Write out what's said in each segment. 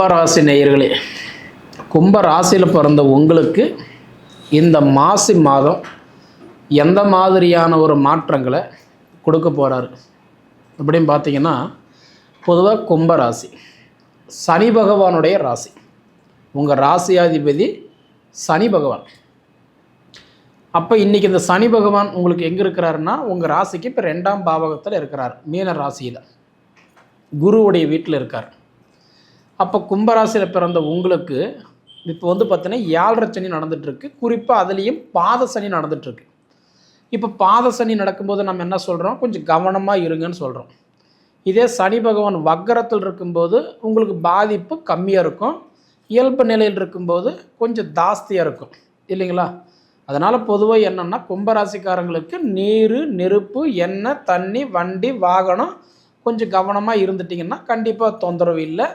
கும்பராசி நேயர்களே கும்பராசியில் பிறந்த உங்களுக்கு இந்த மாசி மாதம் எந்த மாதிரியான ஒரு மாற்றங்களை கொடுக்க போகிறாரு அப்படின்னு பார்த்தீங்கன்னா பொதுவாக கும்பராசி சனி பகவானுடைய ராசி. உங்கள் ராசியாதிபதி சனி பகவான். அப்போ இன்றைக்கி இந்த சனி பகவான் உங்களுக்கு எங்கே இருக்கிறாருன்னா உங்கள் ராசிக்கு இப்போ ரெண்டாம் பாவகத்தில் இருக்கிறார் மீன ராசியில். குருவுடைய வீட்டில் இருக்கார். அப்போ கும்பராசியில் பிறந்த உங்களுக்கு இப்போ வந்து பார்த்தீங்கன்னா ஏழரை சனி நடந்துகிட்ருக்கு குறிப்பாக அதுலேயும் பாத சனி நடந்துகிட்ருக்கு இப்போ பாத சனி நடக்கும்போது நம்ம என்ன சொல்கிறோம் கொஞ்சம் கவனமாக இருங்கன்னு சொல்கிறோம் இதே சனி பகவான் வக்கரத்தில் இருக்கும்போது உங்களுக்கு பாதிப்பு கம்மியாக இருக்கும். இயல்பு நிலையில் இருக்கும்போது கொஞ்சம் ஜாஸ்தியாக இருக்கும். இல்லைங்களா? அதனால் பொதுவாக என்னென்னா கும்பராசிக்காரங்களுக்கு நீர் நெருப்பு எண்ணெய் தண்ணி வண்டி வாகனம் கொஞ்சம் கவனமாக இருந்துட்டிங்கன்னா கண்டிப்பாக தொந்தரவு இல்லை.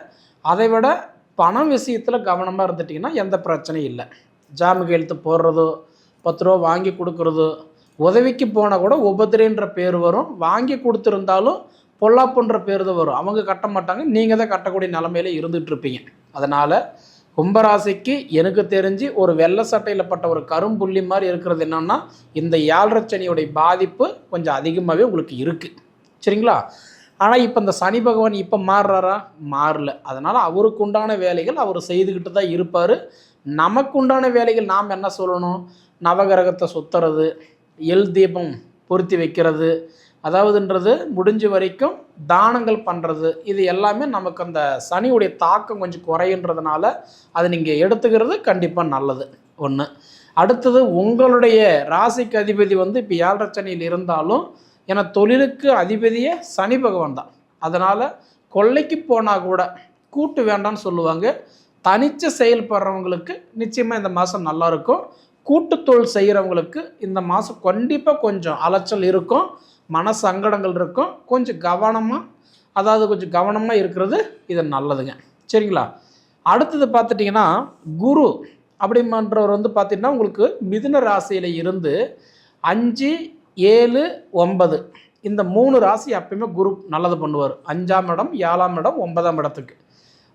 அதை விட பணம் விஷயத்தில் கவனமாக இருந்துட்டிங்கன்னா எந்த பிரச்சனையும் இல்லை. ஜாமீன் கையெழுத்து போடுறதோ பத்து ரூபா வாங்கி கொடுக்குறதோ உதவிக்கு போனால் கூட உபதிரின்ற பேர் வரும். வாங்கி கொடுத்துருந்தாலும் பொல்லாப்புன்ற பேர் தான் வரும். அவங்க கட்ட மாட்டாங்க. நீங்கள் தான் கட்டக்கூடிய நிலமையில இருந்துகிட்டு இருப்பீங்க. அதனால் கும்பராசிக்கு எனக்கு தெரிஞ்சு ஒரு வெள்ளை சட்டையில் பட்ட ஒரு கரும்புள்ளி மாதிரி இருக்கிறது என்னென்னா இந்த ஏழரச்சனியுடைய பாதிப்பு கொஞ்சம் அதிகமாகவே உங்களுக்கு இருக்குது சரிங்களா? ஆனால் இப்போ இந்த சனி பகவான் இப்போ மாறுறாரா? மாறல. அதனால் அவருக்கு உண்டான வேலைகள் அவர் செய்துக்கிட்டு தான் இருப்பார். நமக்கு உண்டான வேலைகள் நாம் என்ன சொல்லணும்? நவகிரகத்தை சுற்றுறது எல் தீபம் பொருத்தி வைக்கிறது அதாவதுன்றது முடிஞ்ச வரைக்கும் தானங்கள் பண்ணுறது இது எல்லாமே நமக்கு அந்த சனியுடைய தாக்கம் கொஞ்சம் குறையுன்றதுனால அதை நீங்கள் எடுத்துக்கிறது கண்டிப்பாக நல்லது. ஒன்று அடுத்தது உங்களுடைய ராசிக்கு அதிபதி வந்து இப்போ ஏழரை சனியில் இருந்தாலும் ஏன்னா தொழிலுக்கு அதிபதியே சனி பகவான் தான். அதனால் கொள்ளைக்கு போனால் கூட கூட்டு வேண்டாம்னு சொல்லுவாங்க. தனித்து செயல்படுறவங்களுக்கு நிச்சயமாக இந்த மாதம் நல்லா இருக்கும். செய்கிறவங்களுக்கு இந்த மாதம் கண்டிப்பாக கொஞ்சம் அலைச்சல் இருக்கும். மன சங்கடங்கள் இருக்கும். கொஞ்சம் கவனமாக அதாவது கொஞ்சம் கவனமாக இருக்கிறது இது நல்லதுங்க. சரிங்களா? அடுத்தது பார்த்துட்டிங்கன்னா குரு அப்படின்றவர் வந்து பார்த்திங்கன்னா உங்களுக்கு மிதுன ராசியில் இருந்து அஞ்சு ஏழு ஒன்பது. இந்த மூணு ராசி அப்பயுமே குரு நல்லது பண்ணுவார். அஞ்சாம் இடம் ஏழாம் இடம் ஒன்பதாம் இடத்துக்கு.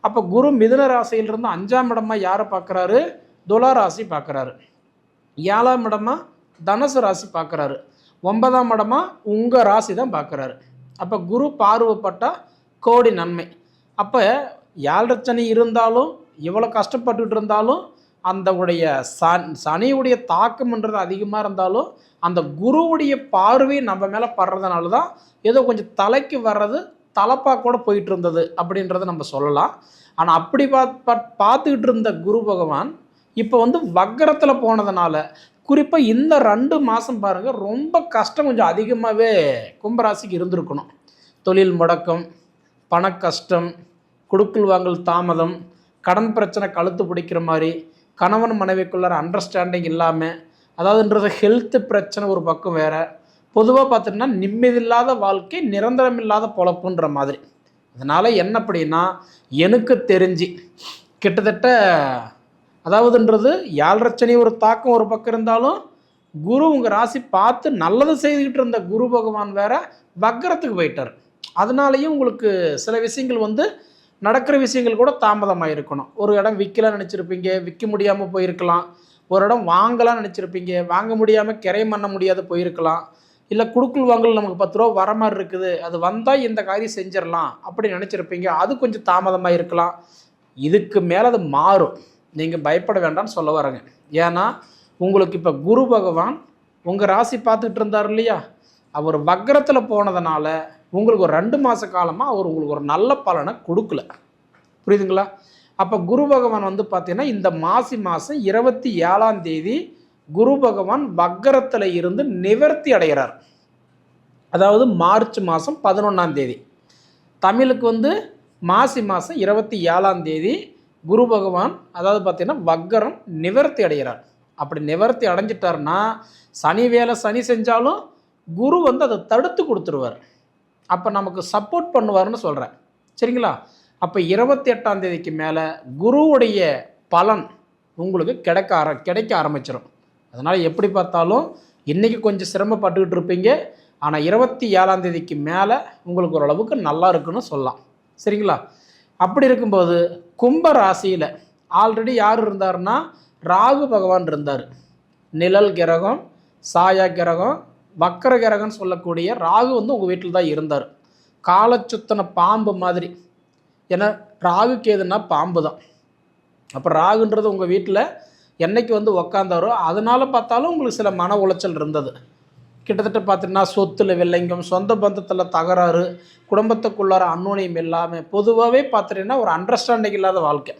அப்போ குரு மிதுன ராசியிலிருந்து அஞ்சாம் இடமா யாரை பார்க்குறாரு? துலா ராசி பார்க்குறாரு. ஏழாம் இடமா தனுசு ராசி பார்க்குறாரு. ஒன்பதாம் இடமா உங்கள் ராசி தான் பார்க்குறாரு. அப்போ குரு பார்வைப்பட்டால் கோடி நன்மை. அப்போ யாழ்ரச்சனை இருந்தாலும் இவ்வளோ கஷ்டப்பட்டுட்டு இருந்தாலும் அந்த உடைய சன் சனியுடைய தாக்கம்ன்றது அதிகமாக இருந்தாலும் அந்த குருவுடைய பார்வை நம்ம மேலே படுறதுனால தான் ஏதோ கொஞ்சம் தலைக்கு வர்றது தலைப்பாக கூட போயிட்டு இருந்தது அப்படின்றத நம்ம சொல்லலாம். ஆனால் அப்படி பார்த்துக்கிட்டு இருந்த குரு பகவான் இப்போ வந்து வக்கரத்தில் போனதுனால குறிப்பாக இந்த ரெண்டு மாதம் பாருங்கள் ரொம்ப கஷ்டம் கொஞ்சம் அதிகமாகவே கும்பராசிக்கு இருந்திருக்கணும். தொழில் முடக்கம் பண கஷ்டம் கொடுக்கல் வாங்கல் தாமதம் கடன் பிரச்சனை கழுத்து பிடிக்கிற மாதிரி கணவன் மனைவிக்குள்ளார அண்டர்ஸ்டாண்டிங் இல்லாமல் அதாவதுன்றது ஹெல்த்து பிரச்சனை ஒரு பக்கம் வேறு. பொதுவாக பார்த்தோம்னா நிம்மதியில்லாத வாழ்க்கை நிரந்தரம் இல்லாத பொழப்புன்ற மாதிரி. அதனால் என்ன அப்படின்னா எனக்கு தெரிஞ்சு கிட்டத்தட்ட அதாவதுன்றது ஏழரச்சனை ஒரு தாக்கம் ஒரு பக்கம் இருந்தாலும் குரு உங்கள் ராசி பார்த்து நல்லது செய்துக்கிட்டு இருந்த குரு பகவான் வேற வக்கரத்துக்கு போயிட்டார். அதனாலேயும் உங்களுக்கு சில விஷயங்கள் வந்து நடக்கிற விஷயங்கள் கூட தாமதமாக இருக்கணும் ஒரு இடம் விற்கலாம் நினச்சிருப்பீங்க விற்க முடியாமல் போயிருக்கலாம். ஒரு இடம் வாங்கலாம் நினச்சிருப்பீங்க வாங்க முடியாமல் கிரையம் பண்ண முடியாத போயிருக்கலாம். இல்லை குடுக்கல் வாங்கல் நமக்கு பத்து ரூபா வர மாதிரி இருக்குது. அது வந்தால் இந்த காரியம் செஞ்சிடலாம் அப்படி நினச்சிருப்பீங்க. அது கொஞ்சம் தாமதமாக இருக்கலாம் இதுக்கு மேலே அது மாறும். நீங்கள் பயப்பட வேண்டாம்னு சொல்ல வரேங்க. ஏன்னா உங்களுக்கு இப்போ குரு பகவான் உங்கள் ராசி பார்த்துக்கிட்டு இருந்தார் இல்லையா? அவர் வக்கரத்தில் போனதுனால உங்களுக்கு ஒரு ரெண்டு மாத காலமாக அவர் உங்களுக்கு ஒரு நல்ல பலனை கொடுக்கல. புரியுதுங்களா? அப்போ குரு பகவான் வந்து பார்த்தீங்கன்னா இந்த மாசி மாதம் இருபத்தி ஏழாம் தேதி குரு பகவான் வக்கரத்தில் இருந்து நிவர்த்தி அடைகிறார். அதாவது மார்ச் மாதம் பதினொன்றாம் தேதி. தமிழுக்கு வந்து மாசி மாதம் இருபத்தி ஏழாம் தேதி குரு பகவான் அதாவது பார்த்தீங்கன்னா வக்கரம் நிவர்த்தி அடைகிறார். அப்படி நிவர்த்தி அடைஞ்சிட்டாருன்னா சனி வேலை சனி செஞ்சாலும் குரு வந்து அதை தடுத்து கொடுத்துருவார். அப்போ நமக்கு சப்போர்ட் பண்ணுவார்னு சொல்கிறேன் சரிங்களா? அப்போ இருபத்தி எட்டாம் தேதிக்கு மேலே குருவுடைய பலன் உங்களுக்கு கிடைக்க ஆர கிடைக்க ஆரம்பிச்சிடும் அதனால் எப்படி பார்த்தாலும் இன்றைக்கி கொஞ்சம் சிரமப்பட்டுக்கிட்டு இருப்பீங்க. ஆனால் இருபத்தி ஏழாம் தேதிக்கு மேலே உங்களுக்கு ஓரளவுக்கு நல்லா இருக்குன்னு சொல்லலாம். சரிங்களா? அப்படி இருக்கும்போது கும்ப ராசியில் ஆல்ரெடி யார் இருந்தாருன்னா ராகு பகவான் இருந்தார். நிழல் கிரகம் சாயா கிரகம் வக்கர கிரகம்னு சொல்லக்கூடிய ராகு வந்து உங்கள் வீட்டில் தான் இருந்தார். காலச்சுத்தன பாம்பு மாதிரி. ஏன்னா ராகு எதுனா பாம்பு தான். அப்போ ராகுன்றது உங்கள் வீட்டில் என்னைக்கு வந்து உக்காந்தாரோ அதனால் பார்த்தாலும் உங்களுக்கு சில மன உளைச்சல் இருந்தது. கிட்டத்தட்ட பார்த்தீங்கன்னா சொத்தில் வெள்ளைங்கம் சொந்த பந்தத்தில் தகராறு குடும்பத்துக்குள்ளார அன்னோனியம் இல்லாமல் பொதுவாகவே பார்த்துட்டீங்கன்னா ஒரு அண்டர்ஸ்டாண்டிங் இல்லாத வாழ்க்கை.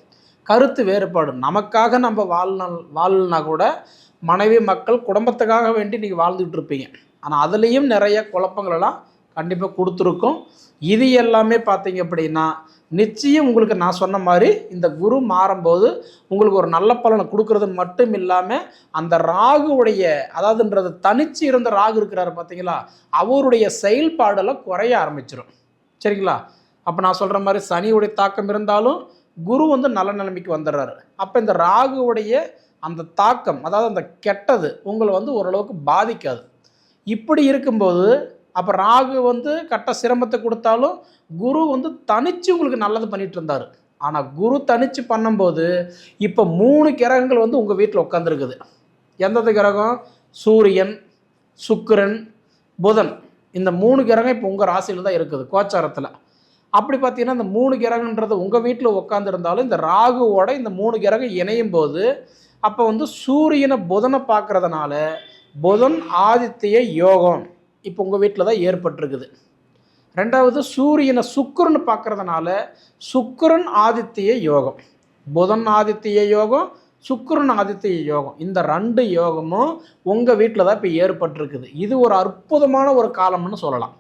கருத்து வேறுபாடு. நமக்காக நம்ம வாழ்நாள் வாழ்னா கூட மனைவி மக்கள் குடும்பத்துக்காக வேண்டி நீங்கள் வாழ்ந்துகிட்டு இருப்பீங்க. ஆனால் அதுலேயும் நிறைய குழப்பங்களெல்லாம் கண்டிப்பாக கொடுத்துருக்கும். இது எல்லாமே பார்த்தீங்க அப்படின்னா நிச்சயம் உங்களுக்கு நான் சொன்ன மாதிரி இந்த குரு மாறும்போது உங்களுக்கு ஒரு நல்ல பலனை கொடுக்கறது மட்டும் இல்லாமல் அந்த ராகுவுடைய அதாவதுன்றது தனிச்சு இருந்த ராகு இருக்கிறாரு பார்த்தீங்களா அவருடைய செயல்பாடெல்லாம் குறைய ஆரம்பிச்சிடும் சரிங்களா? அப்போ நான் சொல்கிற மாதிரி சனியுடைய தாக்கம் இருந்தாலும் குரு வந்து நல்ல நிலைமைக்கு வந்துடுறாரு. அப்போ இந்த ராகுவுடைய அந்த தாக்கம் அதாவது அந்த கெட்டது உங்களை வந்து ஓரளவுக்கு பாதிக்காது. இப்படி இருக்கும்போது அப்போ ராகு வந்து கட்ட சிரமத்தை கொடுத்தாலும் குரு வந்து தனிச்சு உங்களுக்கு நல்லது பண்ணிட்டு இருந்தார். ஆனால் குரு தனிச்சு பண்ணும்போது இப்போ மூணு கிரகங்கள் வந்து உங்கள் வீட்டில் உட்காந்துருக்குது எந்தெந்த கிரகம்? சூரியன் சுக்கிரன் புதன். இந்த மூணு கிரகம் இப்போ உங்கள் ராசியில் தான் இருக்குது கோச்சாரத்தில். அப்படி பார்த்தீங்கன்னா இந்த மூணு கிரகன்றது உங்கள் வீட்டில் உட்காந்துருந்தாலும் இந்த ராகுவோட இந்த மூணு கிரகம் இணையும் போது அப்போ வந்து சூரியனை புதனை பார்க்கறதுனால புதன் ஆதித்ய யோகம். இப்போ உங்கள் வீட்டில் தான் ஏற்பட்டிருக்குது. ரெண்டாவது சூரியனை சுக்கரன் பார்க்கறதுனால சுக்கரன் ஆதித்ய யோகம். புதன் ஆதித்ய யோகம் சுக்கரன் ஆதித்ய யோகம். இந்த ரெண்டு யோகமும் உங்கள் வீட்டில் தான் இப்போ ஏற்பட்டிருக்குது. இது ஒரு அற்புதமான ஒரு காலம்னு சொல்லலாம்.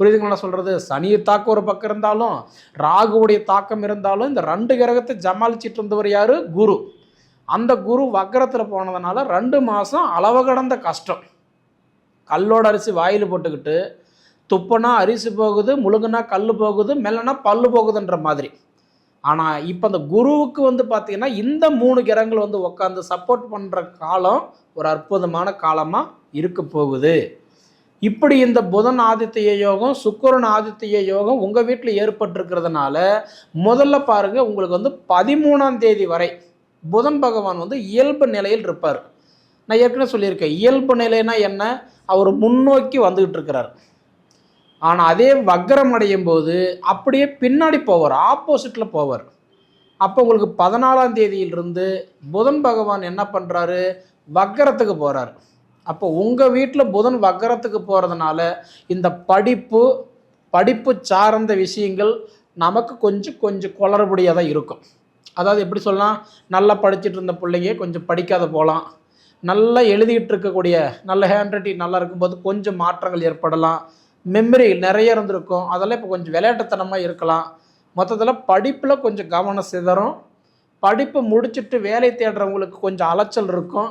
புரியுதுங்களா சொல்கிறது சனி தாக்கம் ஒரு பக்கம் இருந்தாலும் ராகுவுடைய தாக்கம் இருந்தாலும் இந்த ரெண்டு கிரகத்தை ஜமாளிச்சிட்டு இருந்தவர் யார்? குரு. அந்த குரு வக்கரத்தில் போனதுனால ரெண்டு மாதம் அளவு கடந்த கஷ்டம். கல்லோட அரிசி வாயில் போட்டுக்கிட்டு துப்புனா அரிசி போகுது முழுங்குனா கல் போகுது மெல்லனா பல்லு போகுதுன்ற மாதிரி. ஆனால் இப்போ அந்த குருவுக்கு வந்து பார்த்தீங்கன்னா இந்த மூணு கிரகங்கள் வந்து உட்காந்து சப்போர்ட் பண்ணுற காலம் ஒரு அற்புதமான காலமாக இருக்க போகுது. இப்படி இந்த புதன் ஆதித்ய யோகம் சுக்கரன் ஆதித்ய யோகம் உங்கள் வீட்டில் ஏற்பட்டிருக்கிறதுனால முதல்ல பாருங்கள் உங்களுக்கு வந்து பதிமூணாம் தேதி வரை புதன் பகவான் வந்து இயல்பு நிலையில் இருப்பார். நான் ஏற்கனவே சொல்லியிருக்கேன் இயல்பு நிலைனா என்ன? அவர் முன்னோக்கி வந்துக்கிட்டு இருக்கிறார். ஆனால் அதே வக்கரம் அடையும் போது அப்படியே பின்னாடி போவார் ஆப்போசிட்டில் போவார். அப்போ உங்களுக்கு பதினாலாம் தேதியிலிருந்து புதன் பகவான் என்ன பண்ணுறாரு வக்கரத்துக்கு போகிறார் அப்போ உங்கள் வீட்டில் புதன் வக்கரத்துக்கு போகிறதுனால இந்த படிப்பு படிப்பு சார்ந்த விஷயங்கள் நமக்கு கொஞ்சம் கொஞ்சம் குளறுபடியாக தான் இருக்கும். அதாவது எப்படி சொல்லலாம் நல்லா படிச்சுட்டு இருந்த பிள்ளைங்க கொஞ்சம் படிக்காத போகலாம் நல்லா எழுதிக்கிட்டு இருக்கக்கூடிய நல்ல ஹேண்ட் ரைட்டிங் நல்லா இருக்கும்போது கொஞ்சம் மாற்றங்கள் ஏற்படலாம். மெமரி நிறைய இருந்திருக்கும். அதெல்லாம் இப்போ கொஞ்சம் விளையாட்டுத்தனமாக இருக்கலாம். மொத்தத்தில் படிப்பில் கொஞ்சம் கவனம் சிதறும். படிப்பு முடிச்சுட்டு வேலை தேடுறவங்களுக்கு கொஞ்சம் அலைச்சல் இருக்கும்.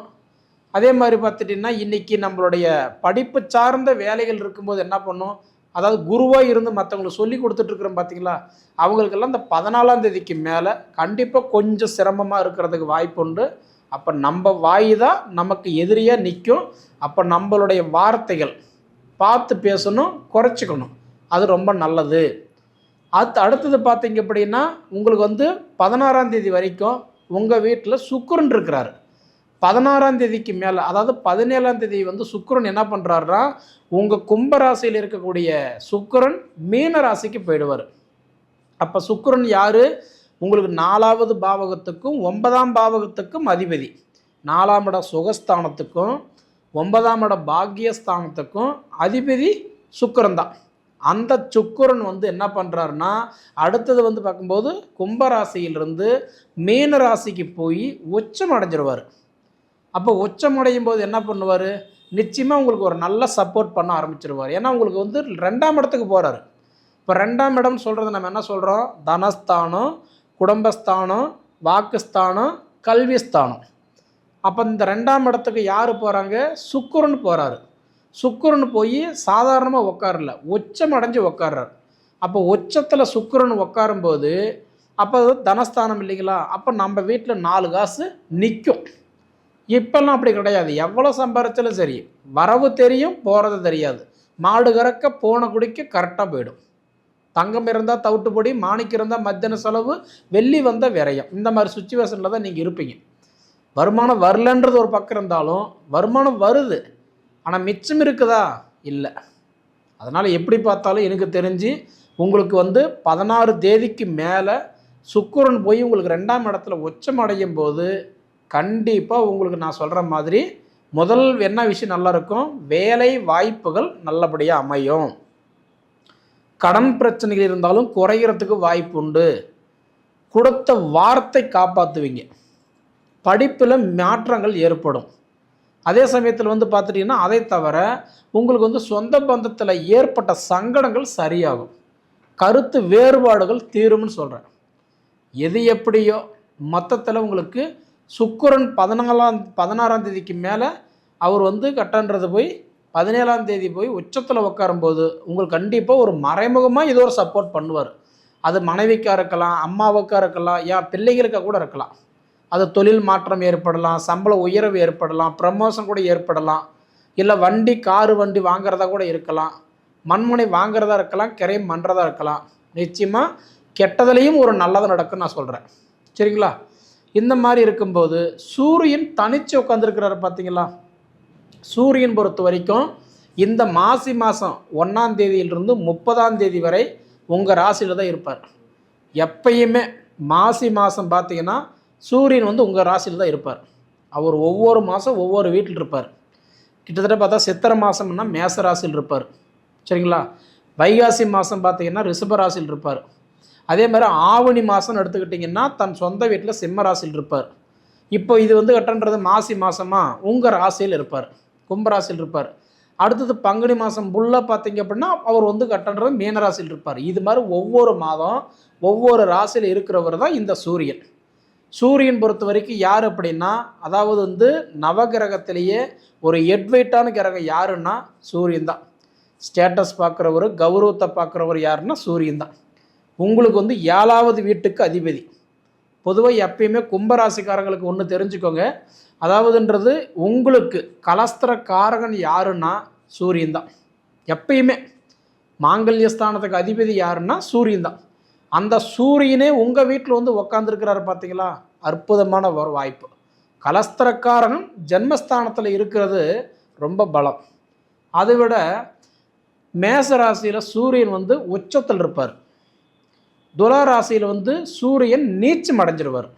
அதே மாதிரி பார்த்துட்டிங்கன்னா இன்றைக்கி நம்மளுடைய படிப்பு சார்ந்த வேலைகள் இருக்கும்போது என்ன பண்ணும்? அதாவது குருவாக இருந்து மற்றவங்களுக்கு சொல்லி கொடுத்துட்ருக்குறோம் பார்த்தீங்களா அவங்களுக்கெல்லாம் இந்த பதினாலாம் தேதிக்கு மேலே கண்டிப்பாக கொஞ்சம் சிரமமாக இருக்கிறதுக்கு வாய்ப்பு உண்டு. அப்போ நம்ம வாய் தான் நமக்கு எதிரியாக நிற்கும் அப்போ நம்மளுடைய வார்த்தைகள் பார்த்து பேசணும் குறைச்சிக்கணும். அது ரொம்ப நல்லது. அடுத்து அடுத்தது பார்த்தீங்க அப்படின்னா உங்களுக்கு வந்து பதினாறாம் தேதி வரைக்கும் உங்கள் வீட்டில் சுக்கிரன் இருக்கிறாரு. பதினாறாம் தேதிக்கு மேலே அதாவது பதினேழாம் தேதி வந்து சுக்கரன் என்ன பண்ணுறாருன்னா உங்கள் கும்பராசியில் இருக்கக்கூடிய சுக்கிரன் மீன ராசிக்கு போயிடுவார். அப்போ சுக்கரன் யார்? உங்களுக்கு நாலாவது பாவகத்துக்கும் ஒன்பதாம் பாவகத்துக்கும் அதிபதி. நாலாம் இட சுகஸ்தானத்துக்கும் ஒன்பதாம் இட பாக்கியஸ்தானத்துக்கும் அதிபதி சுக்கரன் தான். அந்த சுக்கிரன் வந்து என்ன பண்ணுறாருன்னா அடுத்தது வந்து பார்க்கும்போது கும்பராசியிலிருந்து மீன ராசிக்கு போய் உச்சம் அடைஞ்சிருவார். அப்போ உச்சமடையும் போது என்ன பண்ணுவார்? நிச்சயமாக உங்களுக்கு ஒரு நல்ல சப்போர்ட் பண்ண ஆரம்பிச்சிருவார். ஏன்னா உங்களுக்கு வந்து ரெண்டாம் இடத்துக்கு போகிறாரு இப்போ ரெண்டாம் இடம் சொல்கிறது நம்ம என்ன சொல்கிறோம் தனஸ்தானம் குடும்பஸ்தானம் வாக்குஸ்தானம் கல்விஸ்தானம். அப்போ இந்த ரெண்டாம் இடத்துக்கு யார் போகிறாங்க சுக்குரன் போகிறாரு சுக்குரன் போய் சாதாரணமாக உட்காரல உச்சம் அடைஞ்சு உட்கார்றாரு அப்போ உச்சத்தில் சுக்கிரன் உட்காரும்போது அப்போ தனஸ்தானம் இல்லைங்களா? அப்போ நம்ம வீட்டில் நாலு காசு நிற்கும் இப்போல்லாம் அப்படி கிடையாது. எவ்வளோ சம்பாரிச்சாலும் சரி வரவு தெரியும் போகிறது தெரியாது. மாடு கறக்க போன குடிக்க கரெக்டாக போயிடும். தங்கம் இருந்தால் தவிட்டுப்பொடி மாணிக்கம் இருந்தால் மத்தியான செலவு வெள்ளி வந்தால் விரயம். இந்த மாதிரி சுச்சுவேஷனில் தான் நீங்கள் இருப்பீங்க. வருமானம் வரலன்றது ஒரு பக்கம் இருந்தாலும் வருமானம் வருது. ஆனால் மிச்சம் இருக்குதா? இல்லை. அதனால் எப்படி பார்த்தாலும் எனக்கு தெரிஞ்சு உங்களுக்கு வந்து பதினாறு தேதிக்கு மேலே சுக்குரன் போய் உங்களுக்கு ரெண்டாம் இடத்துல உச்சம் அடையும் போது கண்டிப்பாக உங்களுக்கு நான் சொல்கிற மாதிரி முதல் என்ன விஷயம் நல்லா இருக்கும் வேலை வாய்ப்புகள் நல்லபடியாக அமையும். கடன் பிரச்சனைகள் இருந்தாலும் குறைகிறதுக்கு வாய்ப்பு உண்டு. கொடுத்த வார்த்தை காப்பாற்றுவீங்க படிப்பில் மாற்றங்கள் ஏற்படும். அதே சமயத்தில் வந்து பார்த்துட்டிங்கன்னா அதை தவிர உங்களுக்கு வந்து சொந்த பந்தத்தில் ஏற்பட்ட சங்கடங்கள் சரியாகும். கருத்து வேறுபாடுகள் தீரும்னு சொல்கிறேன் எது எப்படியோ மொத்தத்தில் உங்களுக்கு சுக்கரன் பதினாலாம் பதினாறாம் தேதிக்கு மேலே அவர் வந்து கட்டன்றது போய் பதினேழாம் தேதி போய் உச்சத்தில் உட்காரும்போது உங்களுக்கு கண்டிப்பாக ஒரு மறைமுகமாக ஏதோ ஒரு சப்போர்ட் பண்ணுவார். அது மனைவிக்காக இருக்கலாம் அம்மாவுக்காக இருக்கலாம் ஏன் பிள்ளைகளுக்காக கூட இருக்கலாம். அது தொழில் மாற்றம் ஏற்படலாம் சம்பள உயர்வு ஏற்படலாம் ப்ரமோஷன் கூட ஏற்படலாம். இல்லை வண்டி காரு வண்டி வாங்குறதா கூட இருக்கலாம். மண்முனை வாங்குறதா இருக்கலாம் கிரையம் பண்ணுறதா இருக்கலாம். நிச்சயமாக கெட்டதுலேயும் ஒரு நல்லது நடக்கும்னு நான் சொல்கிறேன் சரிங்களா? இந்த மாதிரி இருக்கும்போது சூரியன் தனிச்சு உட்காந்துருக்கிறாரு பார்த்தீங்களா? சூரியன் பொறுத்த வரைக்கும் இந்த மாசி மாதம் ஒன்றாம் தேதியிலிருந்து முப்பதாம் தேதி வரை உங்கள் ராசியில் தான் இருப்பார். எப்பயுமே மாசி மாதம் பார்த்தீங்கன்னா சூரியன் வந்து உங்கள் ராசியில் தான் இருப்பார். அவர் ஒவ்வொரு மாதம் ஒவ்வொரு வீட்டில் இருப்பார். கிட்டத்தட்ட பார்த்தா சித்திரை மாதம்னா மேச ராசியில் இருப்பார். சரிங்களா? வைகாசி மாதம் பார்த்தீங்கன்னா ரிஷப ராசியில் இருப்பார். அதே மாதிரி ஆவணி மாதம்னு எடுத்துக்கிட்டிங்கன்னா தன் சொந்த வீட்டில் சிம்ம ராசியில் இருப்பார். இப்போ இது வந்து கட்டன்றது மாசி மாதமாக உங்கள் ராசியில் இருப்பார். கும்பராசியில் இருப்பார். அடுத்தது பங்குனி மாதம் புல்லாக பார்த்தீங்க அப்படின்னா அவர் வந்து கட்டன்றது மீனராசியில் இருப்பார். இது மாதிரி ஒவ்வொரு மாதம் ஒவ்வொரு ராசியில் இருக்கிறவர் தான் இந்த சூரியன். சூரியன் பொறுத்த வரைக்கும் யார் அப்படின்னா அதாவது வந்து நவகிரகத்திலேயே ஒரு எட்வைட்டான கிரகம் யாருன்னா சூரியன் தான். ஸ்டேட்டஸ் பார்க்குறவர் கௌரவத்தை பார்க்குறவர் யாருன்னா சூரியன் தான். உங்களுக்கு வந்து ஏழாவது வீட்டுக்கு அதிபதி. பொதுவாக எப்பயுமே கும்பராசிக்காரங்களுக்கு ஒன்று தெரிஞ்சுக்கோங்க. அதாவதுன்றது உங்களுக்கு கலஸ்திர காரகன் யாருன்னா சூரியன் தான். எப்பயுமே மாங்கல்யஸ்தானத்துக்கு அதிபதி யாருன்னா சூரியன் தான். அந்த சூரியனே உங்கள் வீட்டில் வந்து உக்காந்துருக்கிறாரு பார்த்தீங்களா அற்புதமான ஒரு வாய்ப்பு. கலஸ்திரக்காரன் ஜென்மஸ்தானத்தில் இருக்கிறது ரொம்ப பலம். அதை விட மேச ராசியில் சூரியன் வந்து உச்சத்தில் இருப்பார். துலா ராசியில் வந்து சூரியன் நீச்சம் அடைஞ்சிருவார்.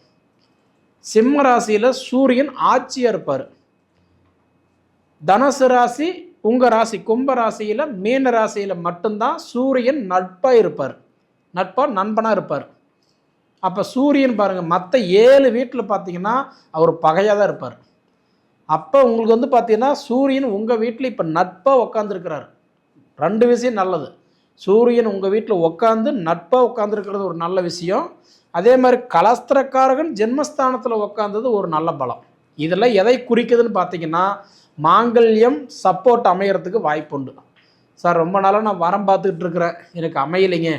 சிம்ம ராசியில் சூரியன் ஆட்சியாக இருப்பார். தனுசு ராசி உங்கள் ராசி கும்ப ராசியில் மீன ராசியில் மட்டும்தான் சூரியன் நட்பாக இருப்பார். நட்பாக நண்பனாக இருப்பார். அப்போ சூரியன் பாருங்கள் மற்ற ஏழு வீட்டில் பார்த்தீங்கன்னா அவர் பகையாக தான் இருப்பார். அப்போ உங்களுக்கு வந்து பார்த்தீங்கன்னா சூரியன் உங்கள் வீட்டில் இப்போ நட்பாக உட்காந்துருக்கிறார் ரெண்டு விஷயம் நல்லது. சூரியன் உங்கள் வீட்டில் உட்காந்து நட்பாக உட்காந்துருக்கிறது ஒரு நல்ல விஷயம். அதே மாதிரி கலஸ்திரக்காரகன் ஜென்மஸ்தானத்தில் உட்காந்தது ஒரு நல்ல பலம். இதெல்லாம் எதை குறிக்குதுன்னு பார்த்தீங்கன்னா மாங்கல்யம் சப்போர்ட் அமையறதுக்கு வாய்ப்புண்டு சார் ரொம்ப நாளாக நான் வரம் பார்த்துக்கிட்டு இருக்கிறேன். எனக்கு அமையலைங்க.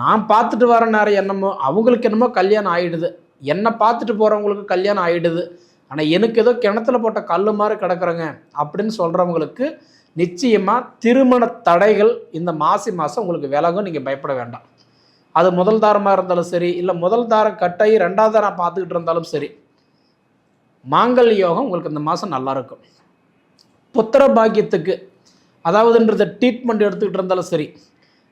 நான் பார்த்துட்டு வர நேரம் என்னமோ அவங்களுக்கு என்னமோ கல்யாணம் ஆகிடுது என்னை பார்த்துட்டு போகிறவங்களுக்கு கல்யாணம் ஆகிடுது ஆனால் எனக்கு ஏதோ கிணத்துல போட்ட கல் மாதிரி கிடக்குறேங்க. அப்படின்னு சொல்கிறவங்களுக்கு நிச்சயமாக திருமண தடைகள் இந்த மாசி மாதம் உங்களுக்கு விலகும் நீங்கள் பயப்பட வேண்டாம். அது முதல் தாரமாக இருந்தாலும் சரி இல்லை முதல் தாரம் கட்டாயி ரெண்டாவது தாரம் பார்த்துக்கிட்டு இருந்தாலும் சரி மாங்கல் யோகம் உங்களுக்கு இந்த மாதம் நல்லாயிருக்கும் புத்திர பாக்கியத்துக்கு அதாவதுன்றத ட்ரீட்மெண்ட் எடுத்துக்கிட்டு இருந்தாலும் சரி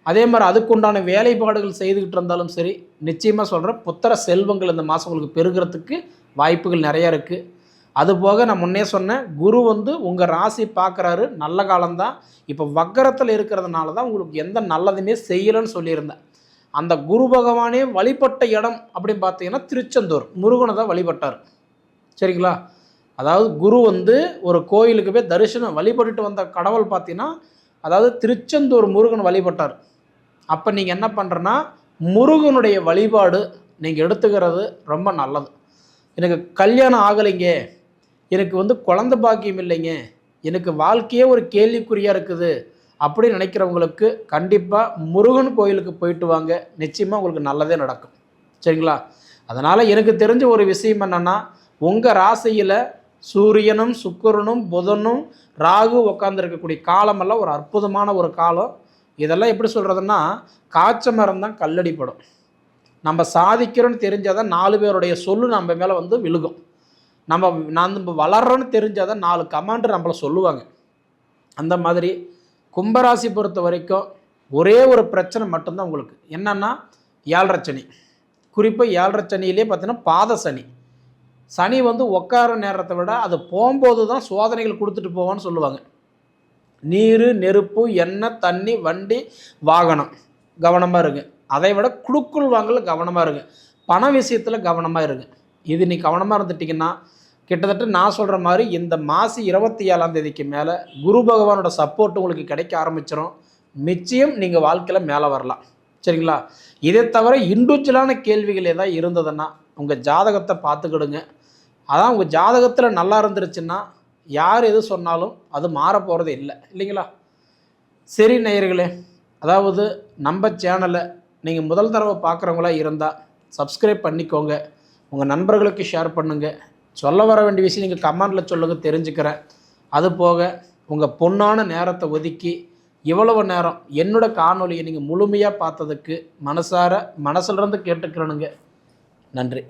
அதே மாதிரி அதுக்குண்டான வேலைப்பாடுகள் செய்துக்கிட்டு இருந்தாலும் சரி நிச்சயமாக சொல்கிறேன் புத்திர செல்வங்கள் இந்த மாதம் உங்களுக்கு பெருகிறதுக்கு வாய்ப்புகள் நிறையா இருக்குது அதுபோக நான் முன்னே சொன்னேன் குரு வந்து உங்கள் ராசி பார்க்குறாரு நல்ல காலம்தான். இப்போ வக்கரத்தில் இருக்கிறதுனால தான் உங்களுக்கு எந்த நல்லதுமே செய்யலைன்னு சொல்லியிருந்தேன். அந்த குரு பகவானே வழிபட்ட இடம் அப்படின்னு பார்த்தீங்கன்னா திருச்செந்தூர். முருகனை தான் வழிபட்டார். சரிங்களா? அதாவது குரு வந்து ஒரு கோயிலுக்கு போய் தரிசனம் வழிபட்டுட்டு வந்த கடவுள் பார்த்தீங்கன்னா அதாவது திருச்செந்தூர் முருகன் வழிபட்டார். அப்போ நீங்கள் என்ன பண்ணுறேன்னா முருகனுடைய வழிபாடு நீங்கள் எடுத்துக்கிறது ரொம்ப நல்லது. எனக்கு கல்யாணம் ஆகலைங்க. எனக்கு வந்து குழந்த பாக்கியம் இல்லைங்க. எனக்கு வாழ்க்கையே ஒரு கேள்விக்குறியாக இருக்குது. அப்படி நினைக்கிறவங்களுக்கு கண்டிப்பாக முருகன் கோயிலுக்கு போயிட்டு வாங்க. நிச்சயமாக உங்களுக்கு நல்லதே நடக்கும். சரிங்களா? அதனால் எனக்கு தெரிஞ்ச ஒரு விஷயம் என்னென்னா உங்கள் ராசியில் சூரியனும் சுக்கிரனும் புதனும் ராகு உட்காந்துருக்கக்கூடிய காலமெல்லாம் ஒரு அற்புதமான ஒரு காலம். இதெல்லாம் எப்படி சொல்கிறதுன்னா காய்ச்ச மரம் தான் கல்லடிப்படும் நம்ம சாதிக்கிறோன்னு தெரிஞ்சால் தான் நாலு பேருடைய சொல்லு நம்ம மேலே வந்து விழுகும். நம்ம நான் நம்ம வளர்றோன்னு தெரிஞ்சால் தான் நாலு கமாண்டர் நம்மளை சொல்லுவாங்க. அந்த மாதிரி கும்பராசி பொறுத்த வரைக்கும் ஒரே ஒரு பிரச்சனை மட்டும்தான் உங்களுக்கு. என்னன்னா ஏழரை சனி. குறிப்பாக ஏழரை சனியிலே பார்த்தீங்கன்னா பாத சனி. சனி வந்து உட்கார நேரத்தை விட அது போகும்போது தான் சோதனைகள் கொடுத்துட்டு போவான்னு சொல்லுவாங்க. நீர் நெருப்பு எண்ணெய் தண்ணி வண்டி வாகனம் கவனமாக இருங்க. அதை விட குழுக்குள் வாங்கல கவனமாக இருங்க. பண விஷயத்தில் கவனமாக இருங்க. இது நீ கவனமாக இருந்துட்டிங்கன்னா கிட்டத்தட்ட நான் சொல்கிற மாதிரி இந்த மாசி இருபத்தி ஏழாம் தேதிக்கு மேலே குரு பகவானோட சப்போர்ட் உங்களுக்கு கிடைக்க ஆரம்பிச்சிடும் நிச்சயம் நீங்கள் வாழ்க்கையில் மேலே வரலாம். சரிங்களா? இதை தவிர இண்டிவிஜுவலான கேள்விகள் ஏதாவது இருந்ததுன்னா உங்கள் ஜாதகத்தை பார்த்துக்கிடுங்க. அதான் உங்கள் ஜாதகத்தில் நல்லா இருந்துருச்சுன்னா யார் எது சொன்னாலும் அது மாற போகிறது இல்லை. இல்லைங்களா? சரி நேயர்களே அதாவது நம்ம சேனலை நீங்கள் முதல் தடவை பார்க்குறவங்களா இருந்தால் சப்ஸ்கிரைப் பண்ணிக்கோங்க. உங்கள் நண்பர்களுக்கு ஷேர் பண்ணுங்கள் சொல்ல வர வேண்டிய விஷயம் நீங்கள் கமெண்டில் சொல்லுங்கள் தெரிஞ்சுக்கிறேன். அது போக உங்கள் பொன்னான நேரத்தை ஒதுக்கி இவ்வளவு நேரம் என்னோட காணொலியை நீங்கள் முழுமையாக பார்த்ததுக்கு மனசார மனசிலிருந்து கேட்டுக்கிறனுங்க. நன்றி.